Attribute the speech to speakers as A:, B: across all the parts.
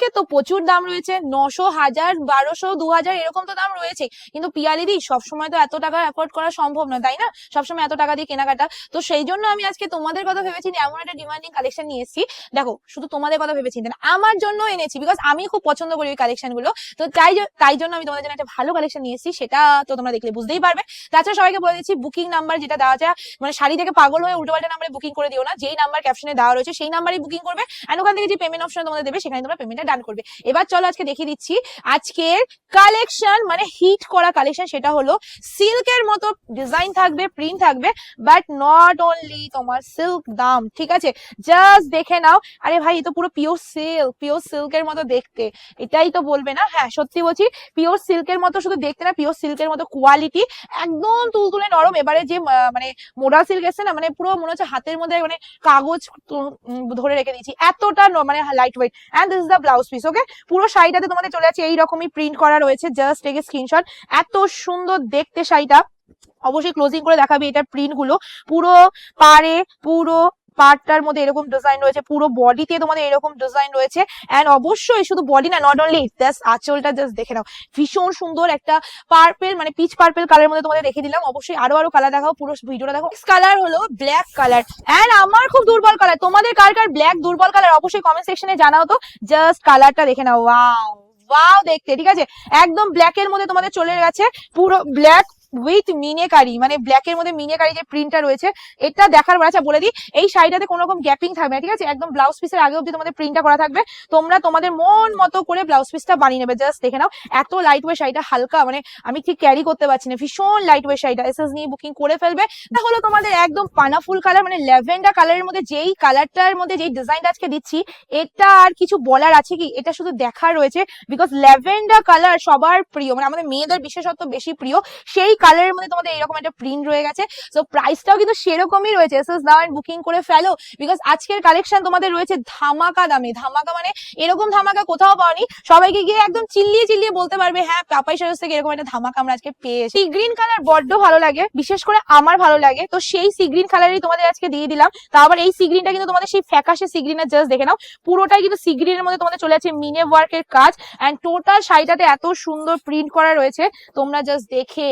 A: সিল্কের তো প্রচুর দাম রয়েছে। নশো হাজার, বারোশো দু হাজার এরকম তো দাম রয়েছে। কিন্তু পিয়ালিদি সবসময় তো এত টাকা অ্যাফোর্ড করা সম্ভব না, তাই না? সবসময় এত টাকা দিয়ে কেনাকাটা। তো সেই জন্য আমি আজকে তোমাদের কথা ভেবেছি এমন একটা ডিমান্ডিং কালেকশন নিয়ে এসেছি। দেখো, শুধু তোমাদের কথা ভেবেছি আমার জন্য এনেছি বিকজ আমি খুব পছন্দ করি ওই কালেকশনগুলো। তো তাই তাই জন্য আমি তোমাদের জন্য একটা ভালো কালেকশন নিয়ে এসেছি, সেটা তো তোমরা দেখলে বুঝতেই পারবে। তাছাড়া সবাইকে বলে দিচ্ছি বুকিং নাম্বার যেটা দেওয়া যায় মানে শাড়ি থেকে পাগল হয়ে উল্টো পাল্টা নাম্বারে বুকিং করে দিও না। যেই নাম্বার ক্যাপশনে দেওয়া রয়েছে, সেই নাম্বারে বুকিং করবে। এন্ড ওখান থেকে যে পেমেন্ট অপশন তোমাদের দেবে, সেখানে তোমরা পেমেন্টটা ডান করবে। এবার চলো আজকে দেখিয়ে দিচ্ছি, আজকের কালেকশন মানে হিট করা কালেকশন সেটা হলো সিল্কের মতো ডিজাইন থাকবে প্রিন্ট থাকবে বাট নট অনলি তোমার সিল্ক দাম, ঠিক আছে? জাস্ট দেখে নাও। আরে ভাই, এ তো পুরো পিওর সিল্ক পিওর সিল্কের মতো দেখতে। এটাই তো বলবে না? হ্যাঁ সত্যি বলছি পিওর সিল্কের মতো শুধু দেখতে না পিওর সিল্কের মতো কোয়ালিটি একদম তুলতুলে নরম। এবারে যে মানে মোডা সিল্ক এসছে না মানে পুরো মনে হচ্ছে হাতের মধ্যে মানে কাগজ ধরে রেখে দিয়েছি। এতটা মানে light weight and this is the blouse piece okay পুরো শাড়িটাতে তোমাদের চলে যাচ্ছে, এইরকমই প্রিন্ট করা রয়েছে। জাস্ট এগে স্ক্রিনশট এত সুন্দর দেখতে শাড়িটা। অবশ্যই ক্লোজিং করে দেখাবি এটার প্রিন্টগুলো। পুরো পাড়ে, পুরো পার্টটার মধ্যে এরকম ডিজাইন রয়েছে, পুরো বডিতে তোমাদের এরকম ডিজাইন রয়েছে এন্ড অবশ্যই শুধু বডি না নট অনলি জাস্ট আঁচলটা জাস্ট দেখে নাও। ভীষণ সুন্দর একটা পার্পেল মানে পিচ পার্পেল কালার মধ্যে তোমাদের রেখে দিলাম। অবশ্যই আরও আরও কালার দেখাও, পুরো ভিডিওটা দেখো। কালার হলো ব্ল্যাক কালার এন্ড আমার খুব দুর্বল কালার তোমাদের কার কার ব্ল্যাক দুর্বল কালার অবশ্যই কমেন্ট সেকশনে জানাও তো। জাস্ট কালারটা দেখে নাও ওয়াও ওয়াও দেখতে, ঠিক আছে? একদম ব্ল্যাক এর মধ্যে তোমাদের চলে গেছে, পুরো ব্ল্যাক উইথ মিনেকারি মানে ব্ল্যাক এর মধ্যে মিনেকারি যে প্রিন্টটা রয়েছে, এটা দেখার পর আচ্ছা বলে দিই, এই শাড়িটাতে কোনো রকম গ্যাপিং থাকবে না, ঠিক আছে? একদম ব্লাউজ পিসের আগে অব্দি তোমাদের প্রিন্টটা করা থাকবে। তোমরা তোমাদের মন মতো করে ব্লাউজ পিসটা বানিয়ে নেবে জাস্ট দেখে নাও। এত লাইট ওয়ে শাড়িটা হালকা মানে আমি ঠিক ক্যারি করতে পারছি না, ভীষণ লাইট ওয়ে শাড়িটা এসএস নিয়ে বুকিং করে ফেলবে। এটা হলো তোমাদের একদম পানা ফুল কালার মানে ল্যাভেন্ডার কালারের মধ্যে যেই কালারটার মধ্যে যেই ডিজাইনটা আজকে দিচ্ছি, এটা আর কিছু বলার আছে কি? এটা শুধু দেখার রয়েছে বিকজ ল্যাভেন্ডার কালার সবার প্রিয় মানে আমাদের মেয়েদের বিশেষত্ব বেশি প্রিয়, সেই কালারের মধ্যে তোমাদের এরকম একটা প্রিন্ট রয়ে গেছে। তো প্রাইসটাও কিন্তু সেরকমই রয়েছে। এসএস দাও এন্ড বুকিং করে ফেলো। বিকজ আজকের কালেকশন তোমাদের রয়েছে ধামাকা দামে। ধামাকা মানে এরকম ধামাকা কোথাও পাওনি। সবাইকে গিয়ে একদম চিল্লিয়ে চিল্লিয়ে বলতে পারবে হ্যাঁ পাপাই সারস থেকে এরকম একটা ধামাকা আমরা আজকে পেয়েছি। সি গ্রিন কালার বড্ড ভালো লাগে। বিশেষ করে আমার ভালো লাগে। তো সেই সি গ্রিন কালারই তোমাদের আজকে দিয়ে দিলাম। তা আবার এই সি গ্রিনটা কিন্তু তোমাদের সেই ফ্যাকাশে সি গ্রিনের জাস্ট দেখে নাও। পুরোটাই কিন্তু সি গ্রিনের মধ্যে তোমাদের চলে যাচ্ছে মিনে ওয়ার্কের কাজ। অ্যান্ড টোটাল শাড়িটাতে এত সুন্দর প্রিন্ট করা রয়েছে। তোমরা জাস্ট দেখে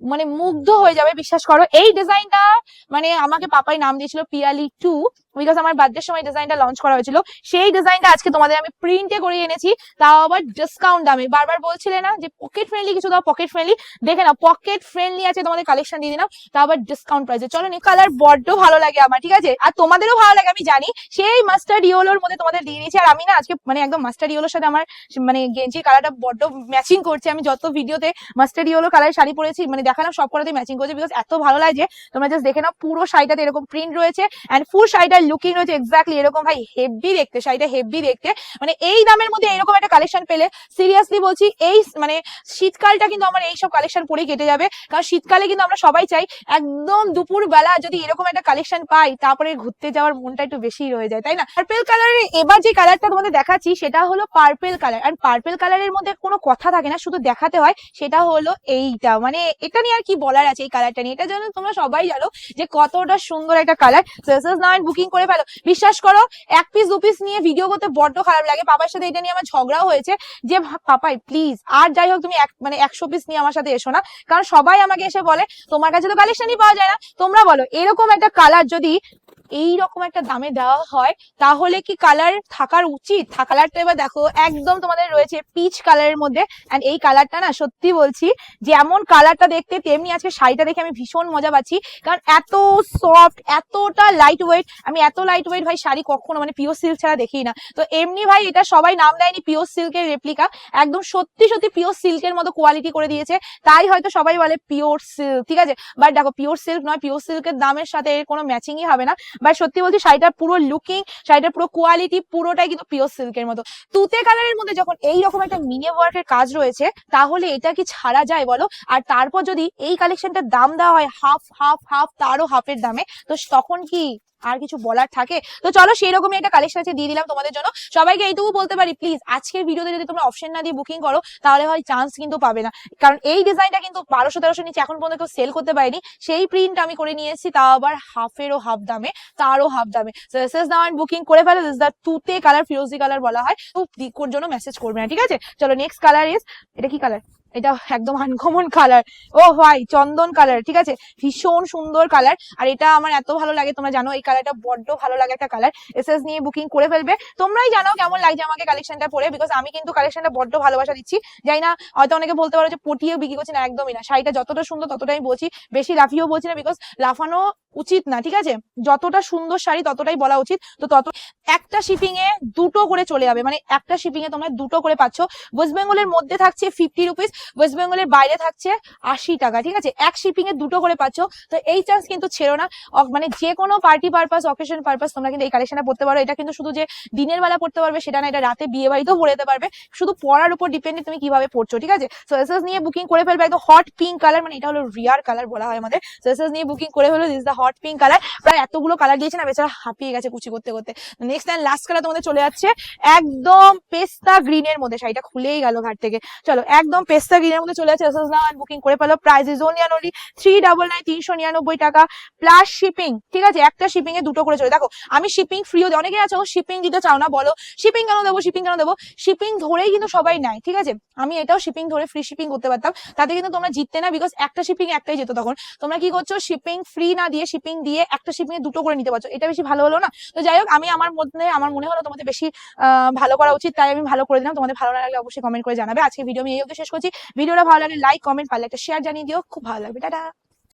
A: মানে মুগ্ধ হয়ে যাবে, বিশ্বাস করো। এই ডিজাইনটা মানে আমাকে পাপাই নাম দিয়েছিল পিয়ালি টু বিকজ আমার বার্থডের সময় ডিজাইনটা লঞ্চ করা হয়েছিল, সেই ডিজাইনটা আজকে তোমাদের আমি প্রিন্টে করে এনেছি, তাও আবার ডিসকাউন্ট দামে। বারবার বলছিলে না যে পকেট ফ্রেন্ডলি কিছু দাও পকেট ফ্রেন্ডলি দেখে নাও পকেট ফ্রেন্ডলি আছে, তোমাদের কালেকশন দিয়ে দিলাম, তাও আবার ডিসকাউন্ট প্রাইসে চলো নি কালার বড্ড ভালো লাগে আমার, ঠিক আছে? আর তোমাদেরও ভালো লাগে, আমি জানি। সেই মাস্টার্ড ইয়েলোর মধ্যে তোমাদের দিয়ে দিয়েছি, আর আমি না আজকে মানে একদম মাস্টার্ড ইয়েলোর সাথে আমার মানে গেঞ্জির কালারটা বড্ড ম্যাচিং করছে। আমি যত ভিডিওতে মাস্টার্ড ইয়েলো কালার শাড়ি পরেছি মানে দেখালাম, সব করাতে ম্যাচিং করছে। বিকজ এত ভালো লাগে তোমরা জাস্ট দেখে নাও, পুরো শাড়িটাতে এরকম প্রিন্ট রয়েছে এন্ড ফুল শাড়িটার লুকিং রয়েছে এক্স্যাক্টলি এরকম ভাই হেভি দেখতে, শাড়িটা হেভি দেখতে। মানে এই দামের মধ্যে এরকম একটা কালেকশন পেলে সিরিয়াসলি বলছি, এই মানে শীতকালটা কিন্তু আমার এইসব কালেকশন পরেই কেটে যাবে। কারণ শীতকালে কিন্তু আমরা সবাই চাই, একদম দুপুর বেলা যদি এরকম একটা কালেকশন পাই, তারপরে ঘুরতে যাওয়ার মনটা একটু বেশি রয়ে যায়, তাই না? পার্পেল কালারের এবার যে কালারটা তোমাদের দেখাচ্ছি, সেটা হলো পার্পেল কালার আর পার্পেল কালারের মধ্যে কোনো কথা থাকে না, শুধু দেখাতে হয়, সেটা হলো এইটা। মানে এটা নিয়ে আর কি বলার আছে এই কালারটা নিয়ে? এটা যেন তোমরা সবাই জানো যে কতটা সুন্দর একটা কালার নাও বুকিং করে ফেলো। বিশ্বাস করো, এক পিস দু পিস নিয়ে ভিডিও করতে বড্ড খারাপ লাগে। পাপার সাথে এটা নিয়ে আমার ঝগড়াও হয়েছে যে, পাপাই প্লিজ আর যাই হোক, তুমি এক মানে একশো পিস নিয়ে আমার সাথে এসো না। কারণ সবাই আমাকে এসে বলে, তোমার কাছে তো কালেকশনই পাওয়া যায় না। তোমরা বলো, এরকম একটা কালার যদি এই রকম একটা দামে দেওয়া হয়, তাহলে কি কালার থাকার উচিত? কালারটা এবার দেখো, একদম তোমাদের রয়েছে পিচ কালারের মধ্যে এন্ড এই কালারটা না সত্যি বলছি, যেমন কালারটা দেখতে তেমনি আজকে শাড়িটা দেখে আমি ভীষণ মজা পাচ্ছি, কারণ এত সফট এতটা লাইট ওয়েট আমি এত লাইট ওয়েট ভাই শাড়ি কখনো মানে পিওর সিল্ক ছাড়া দেখি না। তো এমনি ভাই এটা সবাই নাম দেয়নি পিওর সিল্কের রেপ্লিকা একদম সত্যি সত্যি পিওর সিল্কের মতো কোয়ালিটি করে দিয়েছে, তাই হয়তো সবাই বলে পিওর সিল্ক ঠিক আছে? বাট দেখো পিওর সিল্ক নয় পিওর সিল্কের দামের সাথে এর কোনো ম্যাচিংই হবে না। বাট সত্যি বলছি শাড়িটার পুরো লুকিং শাড়িটার পুরো কোয়ালিটি পুরোটাই কিন্তু পিওর সিল্কের মতো। তুতে কালারের মধ্যে যখন এই রকম একটা মিনি ওয়ার্কের কাজ রয়েছে, তাহলে এটা কি ছাড়া যায় বলো? আর তারপর যদি এই কালেকশনটার দাম দেওয়া হয় হাফ হাফ হাফ তারও হাফের দামে, তো তখন কি আর কিছু বলার থাকে। তো চলো সেই রকমই একটা কালেকশন আছে, দিয়ে দিলাম তোমাদের জন্য। সবাইকে এইটুকু বলতে পারি প্লিজ আজকের ভিডিওতে যদি তোমরা অপশন না দিয়ে বুকিং করো, তাহলে হয় চান্স কিন্তু পাবে না। কারণ এই ডিজাইনটা কিন্তু বারোশো, তেরোশো নিচে এখন পর্যন্ত কেউ সেল করতে পারিনি। সেই প্রিন্ট আমি করে নিয়ে এসেছি, তাও আবার হাফেরও হাফ দামে, তারও হাফ দামে। বুকিং করে ফেলো দ্য তুতে কালার ফিরোজি কালার বলা হয়। তো জন্য মেসেজ করবে না, ঠিক আছে? চলো নেক্সট কালার ইজ এটা কি কালার এটা একদম আনকমন কালার ও ভাই, চন্দন কালার ঠিক আছে? ভীষণ সুন্দর কালার আর এটা আমার এত ভালো লাগে, তোমরা জানো, এই কালারটা বড্ড ভালো লাগে একটা কালার এসএস নিয়ে বুকিং করে ফেলবে। তোমরাই জানো কেমন লাগছে আমাকে কালেকশনটা পরে বিকজ আমি কিন্তু কালেকশনটা বড্ড ভালোবাসা দিচ্ছি। যাই না, হয়তো অনেকে বলতে পারো যে পটিয়ে বিক্রি করছি না, একদমই না। শাড়িটা যতটা সুন্দর ততটাই বলছি। বেশি লাফিয়েও বলছি না বিকজ লাফানো উচিত না, ঠিক আছে? যতটা সুন্দর শাড়ি ততটাই বলা উচিত। তো তত, একটা শিপিং এ দুটো করে চলে যাবে। মানে একটা শিপিং এ তোমরা দুটো করে পাচ্ছ। ওয়েস্ট বেঙ্গলের মধ্যে থাকছে ফিফটি রুপিস ওয়েস্ট বেঙ্গলের বাইরে থাকছে আশি টাকা, ঠিক আছে? এক শিপিং এ দুটো করে পাচ্ছ, তো এই চান্স কিন্তু ছেড়ো না। মানে যে কোনো পার্টি পারপাস অকেশন পারপাস তোমরা কিন্তু এই কালেকশনটা পড়তে পারো। এটা কিন্তু শুধু যে দিনের বেলা পড়তে পারবে, সেটা না, এটা রাতে বিয়ে বাড়িতেও পরে যেতে পারবে। শুধু পড়ার উপর ডিপেন্ডে তুমি কীভাবে পড়ছো, ঠিক আছে? সো এসএস নিয়ে বুকিং করে ফেলবে একদম হট পিঙ্ক কালার মানে এটা হলো রিয়ার কালার বলা হয় আমাদের। সো এসএস নিয়ে বুকিং করে ফেলো this the hot pink colour প্রায় এতগুলো কালার দিয়েছে না, বেচারা হাঁপিয়ে গেছে কুচি করতে করতে। নেক্সট অ্যান্ড লাস্ট কালার তোমাদের চলে যাচ্ছে, একদম পেস্তা গ্রিনের মধ্যে শাড়িটা খুলেই গেল ঘাট থেকে। চলো, একদম পেস্তা গ্রিনের মধ্যে চলে নাও বুকিং করে ফেলো price is only and only three double nine তিনশো নিরানব্বই টাকা। প্লাস শিপিং ঠিক আছে? একটা শিপিং এ দুটো করে চলে। দেখো, আমি শিপিং ফ্রিও দিই অনেকে শিপিং দিতে চাও না, বলো। শিপিং কেন দেবো শিপিং কেন দেবো? শিপিং ধরেই কিন্তু সবাই ঠিক আছে? আমি এটাও শিপিং ধরে ফ্রি শিপিং করতে পারতাম। তাতে কিন্তু তোমরা জিততে না বিকজ একটা শিপিং একটাই যেত তখন। তোমরা কি করছ? শিপিং ফ্রি না দিয়ে শিপিং দিয়ে একটা শিপিং এ দুটো করে নিতে পারছ। এটা বেশি ভালো হলো না? তো যাই হোক, আমি আমার মধ্যে আমার মনে হলো তোমাদের বেশি ভালো করা উচিত, তাই আমি ভালো করে দিলাম। তোমাদের ভালো না লাগলে অবশ্যই কমেন্ট করে জানাবে। আজকে ভিডিও আমি এই অবধি শেষ করছি। ভিডিওটা ভালো লাগলে লাইক কমেন্ট ভালো একটা শেয়ার জানিয়ে দিও। খুব ভালো লাগবে। টাটা!